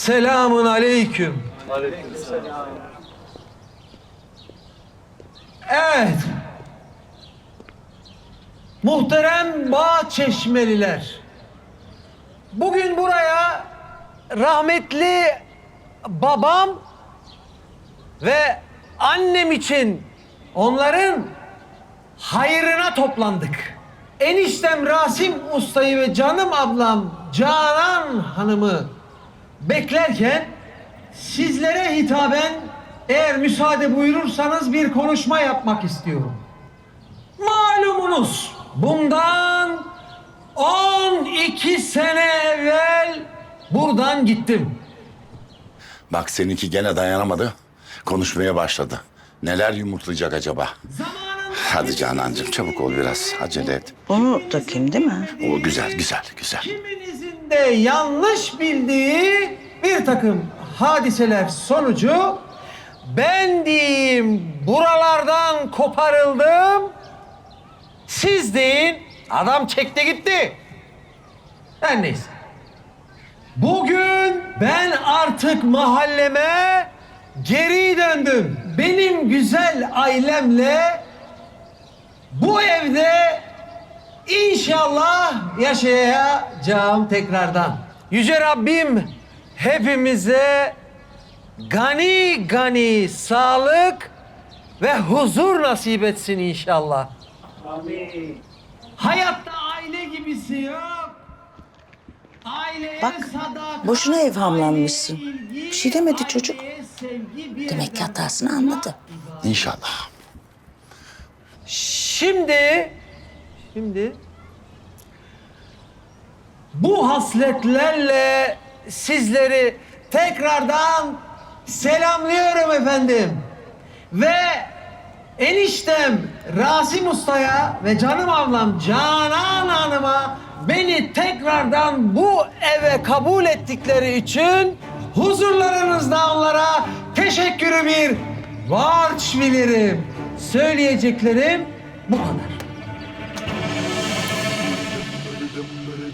Selamun aleyküm. Evet. Muhterem bağ çeşmeliler. Bugün buraya rahmetli babam ve annem için onların hayrına toplandık. Eniştem Rasim Usta'yı ve canım ablam Canan Hanım'ı beklerken sizlere hitaben eğer müsaade buyurursanız bir konuşma yapmak istiyorum. Malumunuz bundan 12 sene evvel buradan gittim. Bak seninki gene dayanamadı. Konuşmaya başladı. Neler yumurtlayacak acaba? Zamanında Hadi Canancığım çabuk ol biraz. Acele et. Bunu takayım değil mi? O güzel güzel güzel. kiminizin de yanlış bildiği takım hadiseler sonucu ben diyeyim buralardan koparıldım. Siz deyin adam çekti gitti. Her neyse. Bugün ben artık mahalleme geri döndüm. Benim güzel ailemle bu evde İnşallah yaşayacağım tekrardan. Yüce Rabbim hepimize gani gani sağlık ve huzur nasip etsin inşallah. Amin. Hayatta aile gibisi yok. Aileye Bak, sadakat, boşuna evhamlanmışsın. ilgi, Bir şey demedi çocuk. Demek ki hatasını anladı. İnşallah. Şimdi, şimdi bu hasletlerle sizleri tekrardan selamlıyorum efendim. Ve eniştem Rasim Usta'ya ve canım ablam Canan Hanım'a beni tekrardan bu eve kabul ettikleri için huzurlarınızda onlara teşekkürü bir varç bilirim. Söyleyeceklerim bu kadar.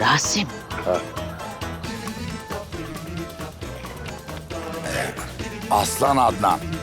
Rasim, Aslan Adnan.